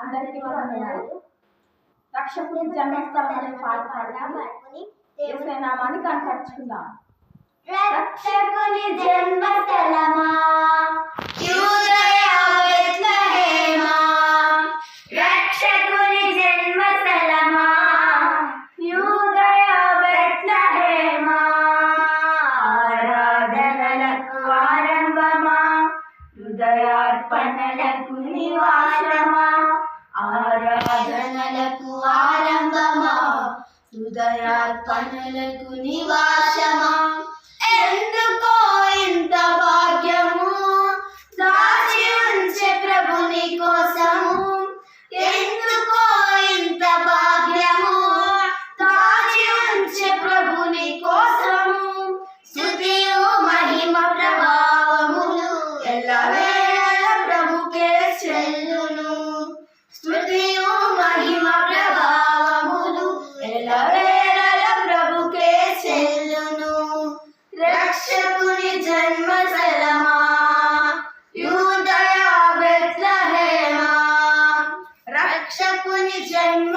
అందరికీ వందనాలు. రక్షకుని జన్మస్థలమైన పాడుకుందాం దేవుని నామాన్ని కనపరుచుకుందాం రక్షకుని జన్మస్థలమా? நின்றார் பன்னலகுனிவாச ജന്മ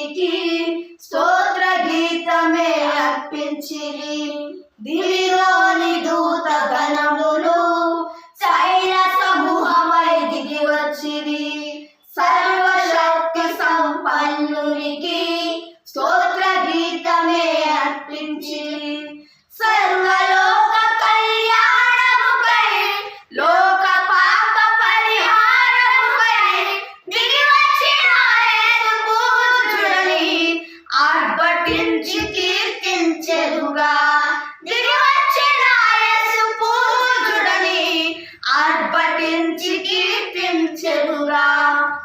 స్థుతించెనుగా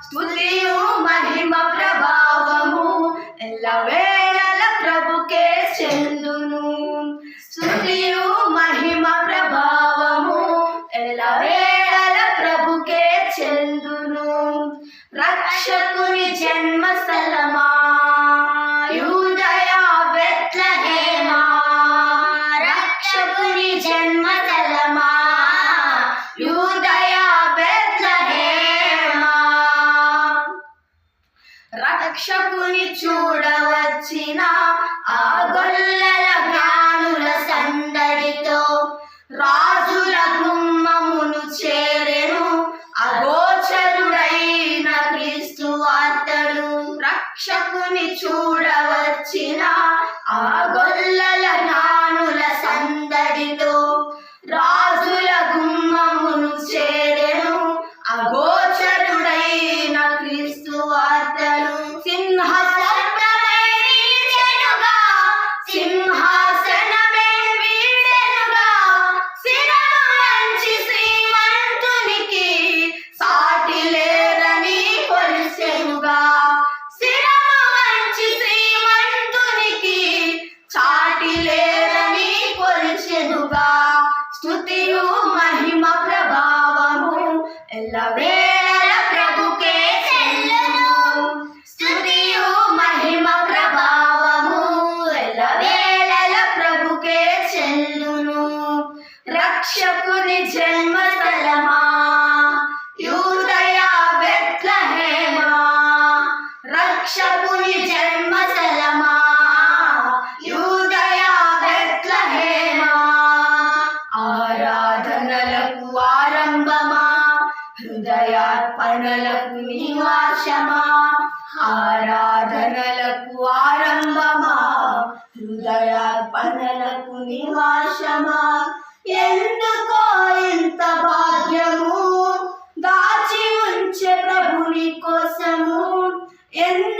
స్థుతియు మహిమ ప్రభావము. ఎల్లవేళల ప్రభుకే చెందును. స్థుతియు మహిమ ప్రభావము. ఎల్లవేళల ప్రభుకే చెందును. రక్షకుని జన్మస్థలం రక్షకుని నివాసమా ఆరాధనలకు ఆరంభమా? హృదయార్పణలకు నివాసమా? ఎందుకో ఎంత భాగ్యము? దాచి ఉంచే ప్రభుని కోసము? ఎంత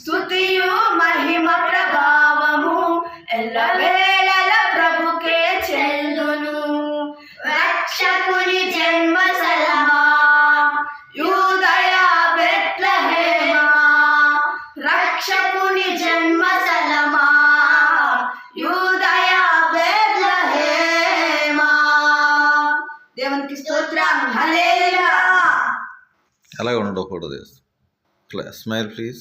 స్థుతియు మహిమ ప్రభావము. ఎల్లవేళల ప్రభుకే చెల్లును. రక్షకుని జన్మ సలహా. యూదయా బెత్లహేమా. రక్షకుని జన్మ సలమా యూదయా బెత్లహేమా. దేవునికి స్తోత్రం. హల్లెలూయా. అలాగే ఉండకూడదు. ఫోటో తీస్తాం స్మైల్ ప్లీజ్